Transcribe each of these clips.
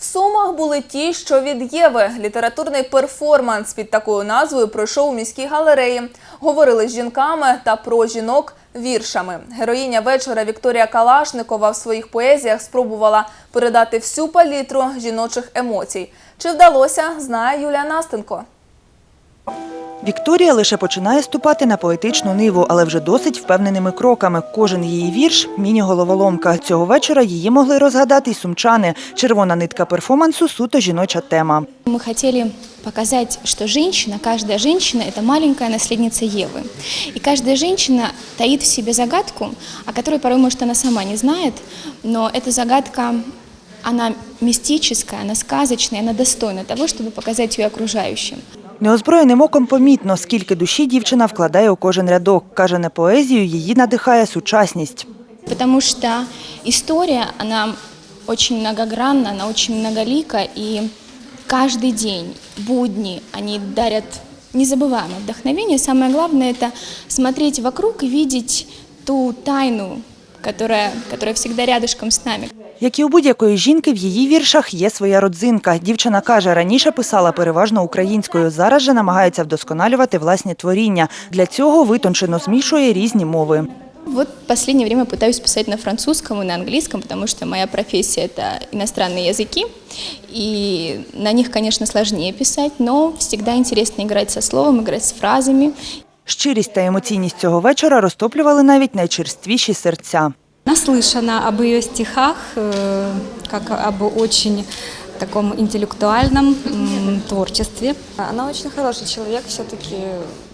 В Сумах були ті, що від Єви. Літературний перформанс під такою назвою пройшов у міській галереї. Говорили з жінками та про жінок віршами. Героїня вечора Вікторія Калашникова в своїх поезіях спробувала передати всю палітру жіночих емоцій. Чи вдалося, знає Юлія Настенко. Вікторія лише починає ступати на поетичну ниву, але вже досить впевненими кроками. Кожен її вірш міні-головоломка. Цього вечора її могли розгадати й сумчани. Червона нитка перформансу суто жіноча тема. Мы хотели показать, что женщина, каждая женщина – это маленькая наследница Евы. И каждая женщина таит в себе загадку, о которой порой, может, она сама не знает, но эта загадка, она мистическая, она сказочная, она достойна того, чтобы показать ее окружающим. Неозброєним оком помітно, скільки душі дівчина вкладає у кожен рядок. Каже, не поезію її надихає сучасність. Потому что история, она очень многогранна, она очень многолика, и каждый день, будни, они дарят незабываемое вдохновение. Самое главное – это смотреть вокруг и видеть ту тайну, которая, которая всегда рядышком с нами. Як і у будь-якої жінки, в її віршах є своя родзинка. Дівчина каже, раніше писала переважно українською, зараз же намагається вдосконалювати власні творіння. Для цього витончено змішує різні мови. Вот в последнее время пытаюсь писать на французском и на английском, потому что моя профессия – это иностранные языки, и на них, конечно, сложнее писать, но всегда интересно играть со словом, играть с фразами. Щирість та емоційність цього вечора розтоплювали навіть найчерствіші серця. Наслышана об ее стихах, э, как об очень таком интеллектуальном м, творчестве. Она очень хороший человек, все-таки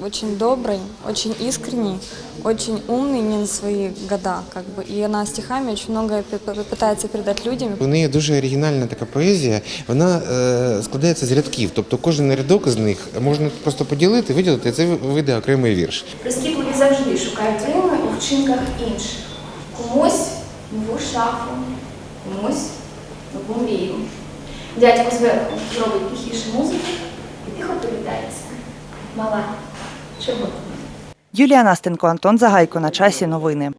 очень добрый, очень искренний, очень умный не на свои года, как бы. И она стихами очень многое п- п- пытается передать людям. У неї дуже оригінальна така поезія. Вона е, складається з рядків. Тобто кожен рядок з них можна просто поділити, виділити, і це вийде окремий вірш. Прискіпливі завжди шукають рими у вчинках інших. Комусь нову шафу, комусь нову мрію. Дядько зверху робить тихіше музику і тихо повітається. Мала, чого? Юлія Настенко, Антон Загайко. На часі новини.